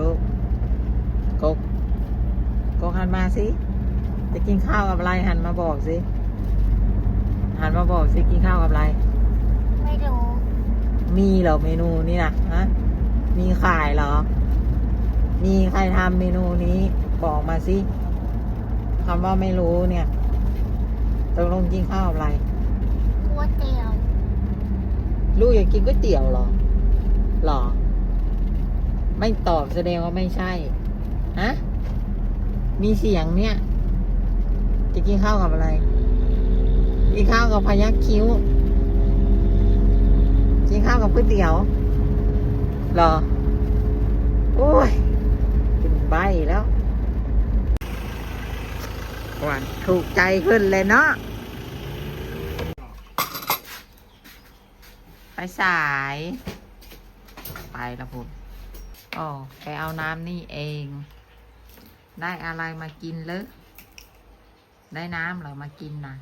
ลูกกกกกหันมาสิ จะกินข้าวกับอะไรหันมาบอกสิ หันมาบอกสิกินข้าวกับอะไร ไม่รู้ มีเหรอเมนูนี้นะฮะ มีขายเหรอ มีใครทำเมนูนี้บอกมาสิคำว่าไม่รู้เนี่ยตกลงกินข้าวกับอะไรก๋วยเตี๋ยว ลูกอยากกินก๋วยเตี๋ยวเหรอหรอ ไม่ตอบแสดงว่าไม่ใช่ ฮะ มีเสียงเนี่ย จะกินข้าวกับอะไร กินข้าวกับพยักคิ้ว กินข้าวกับก๋วยเตี๋ยวหรอ โอ้ยเป็นใบแล้วหวานถูกใจขึ้นเลยเนาะไปสาย ไปแล้วผม อ๋อไปเอาน้ำนี่เอง ได้อะไรมากินเลยได้น้ำเหรอมากินนะ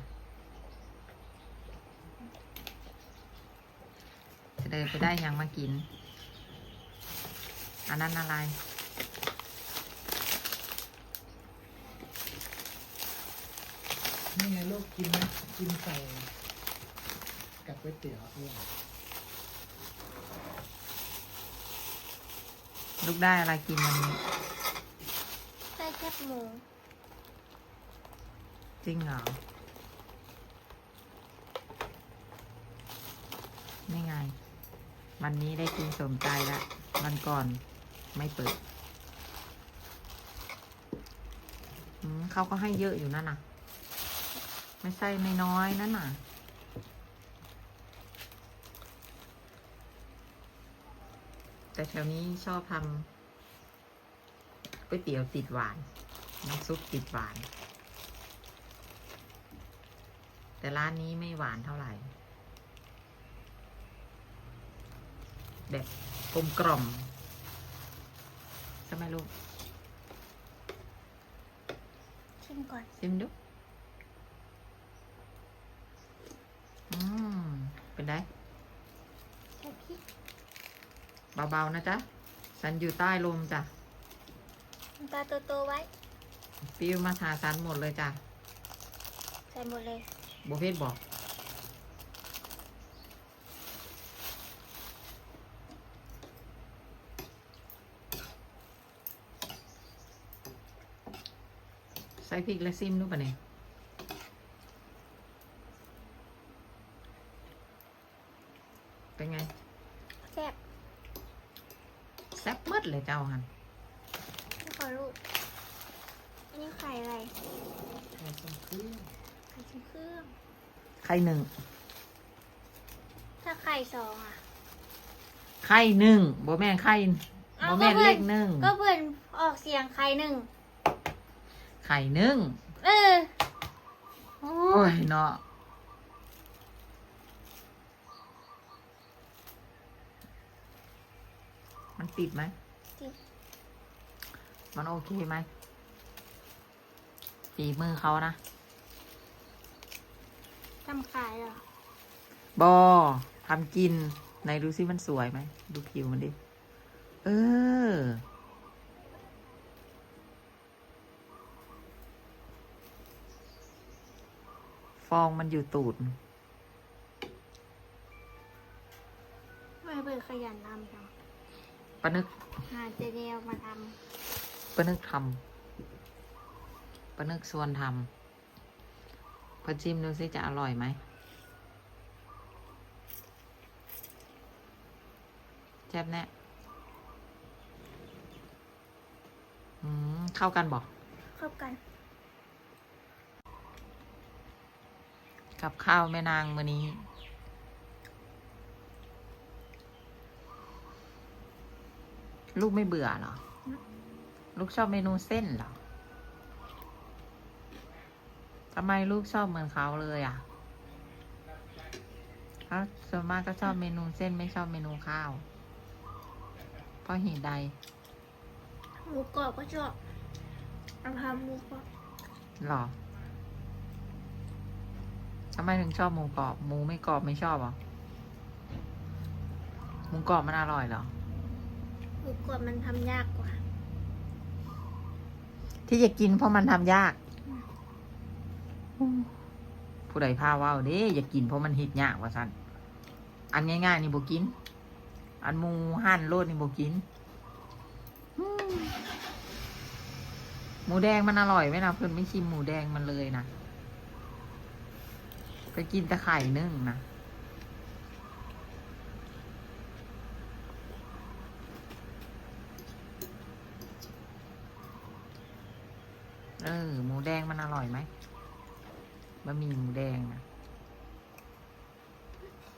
จะเดินไปได้ยังมากิน อันนั้นอะไรนี่ไงลูกกินไหมกินใส่กับก๋วยเตี๋ยวอร่อย ลูกได้อะไรกินวันนี้ไส้แคบหมูจริงเหรอ นี่ไง วันนี้ได้กินสมใจแล้ววันก่อนไม่เปิดอืมเขาก็ให้เยอะอยู่นั่นน่ะ ไม่ใช่ไม่น้อยนั่นน่ะ แต่แถวนี้ชอบทำก๋วยเตี๋ยวติดหวานน้ำซุปติดหวาน แต่ร้านนี้ไม่หวานเท่าไหร่ แบบกลมกล่อมใช่ไหมลูก ชิมก่อน ชิมดู อืม เป็นไงใส่พริก เบา ๆ นะจ๊ะฉันอยู่ใต้ลมจ้ะน้ำตาโตๆไว้ฟิวมาทาซันหมดเลยจ้ะใส่หมดเลยโบเพศบอกใส่พริกและซิมดูป่ะเนี่ยเป็นไง แซ่บ แซ่บหมด เลยเจ้าหันไม่ขอรูดอันนี้ไข่อะไรใส่ทรงเครื่องไข่ชิ้นเครื่อง ไข่หนึ่ง ถ้าไข่สองอะ ไข่หนึ่งโบแม่นไข่อ้าโบวแม่นก็เพื่เลอนขหนึ่ง ก็เพื่อนออกเสียงไข่หนึ่ง ไข่หนึ่ง เออ โอ้ยเนาะมันติดไหม ติดมันโอเคไหมฝีมือเขานะทำขายเหรอ บอทำกินไหนดูซิมันสวยไหม ดูผิวมันดิ เออ ฟองมันอยู่ตูด ไม่เปิดขยันทำจัง ปะนึกหาเจเดียวมาทปะนึกทำปะนึกส่วนทำพอจิ้มดูซิจะอร่อยไหมแซ่บแน่อืมเข้ากันบอกำเข้ากัน กับข้าวแม่นางมื้อนี้ ลูกไม่เบื่อเหรอ ลูกชอบเมนูเส้นเหรอทำไมลูกชอบเหมือนเขาเลยอะเขาส่วนมากก็ชอบเมนูเส้นไม่ชอบเมนูข้าว เพราะเหตุใด หมูกรอบก็ชอบเอาทำหมูกรอบหรอทำไมถึงชอบหมูกรอบ หมูไม่กรอบไม่ชอบเหรอ หมูกรอบมันอร่อยเหรอม หมูกรอบมันทำยากกว่า ที่จะกินเพราะมันทำยาก ผู้ใดพาเว่าเด้อย่ากินเพราะมันเฮ็ดยากว่าซั่นอันง่ายๆนี่บ่กิน อันหมูหั่นโลดนี่บ่กินอืมหมูแดงมันอร่อยไหมนะเพิ่อนไม่ชิมหมูแดงมันเลยนะไปกินแต่ไข่นึ่งนะ เออ หมูแดงมันอร่อยไหมบะหมี่หมูแดงนะ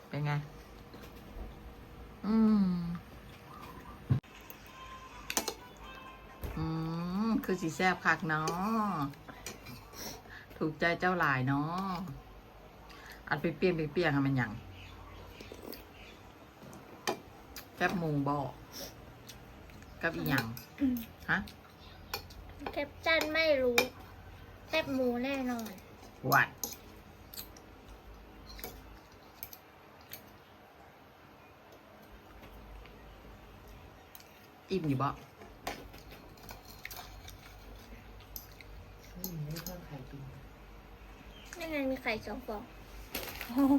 เป็นไง อืม อืม คือสีแซบคักเนาะถูกใจเจ้าหลายเนาะอันไปเปียงไปเปียงอะมันยังแคบหมูบอกกับอีหยังฮะ แคปจันไม่รู้แคบหมูแน่นอนวัดอิ่มอยู่บ่นี่ไม่ทอดไข่กินนี่ไงมีไข่สองฟองอืม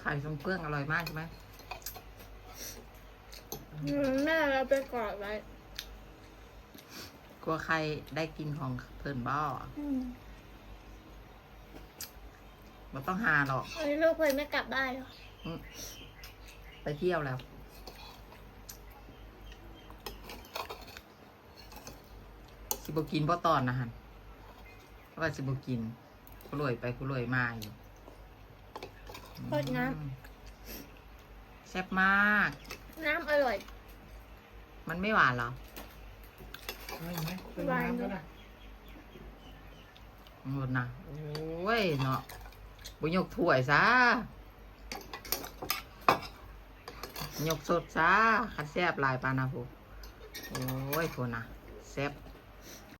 ไข่ทรงเครื่องอร่อยมากใช่ไหมอืม แม่เราไปกรอบไว้กลัวใครได้กินของเพิ่นบ่อืมบ่ต้องหาหรอกเอ้ยลูกเคยไม่กลับบ้านหรอไปเที่ยวแล้ว สิบกินบ่ตอนนะฮันเพราะว่าสิบกินคุรวยไปคุรวยมาอยู่ โคตรน้อืมแซ่บมากำ น้ำอร่อย มันไม่หวานเหรอเอาอีกไหมเติมหวานน้ำก็ได้หมดนะโอ้ยเนาะบุยกถ้วยซะยกสดซะคัดแซ่บหลายปานนะพูโอ้ยพูนะแซ่บ